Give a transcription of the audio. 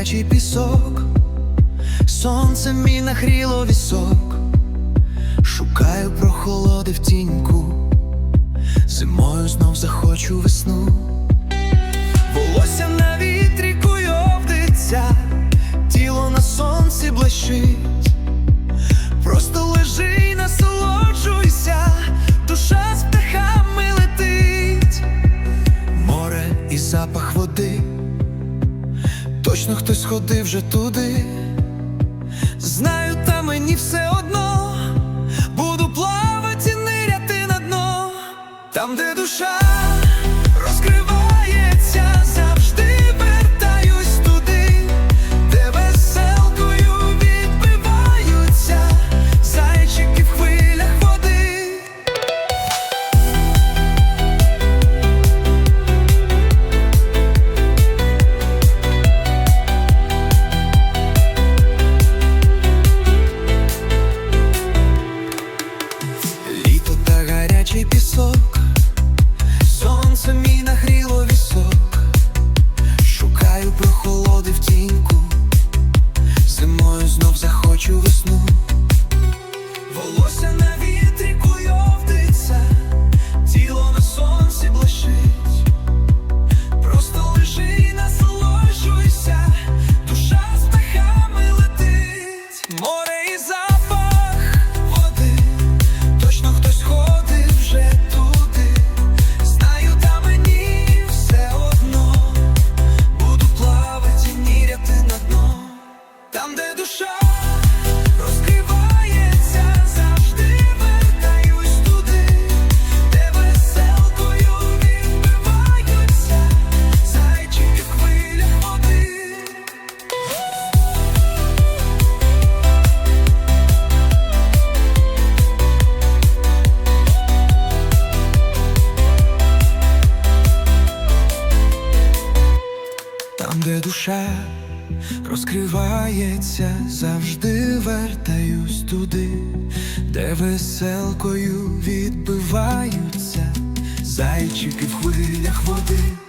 гарячий пісок, сонце мій нахріло вісок, шукаю прохолоди в тіньку, зимою знов захочу весну. Волосся на вітрі куйовдиться, тіло на сонці блищить. Точно хтось ходив вже туди. Знаю, та мені все одно. Буду плавати, ниряти на дно, там, де душа Там, де душа розкривається, завжди вертаюсь туди, де веселкою відбиваються зайчики в хвилях води.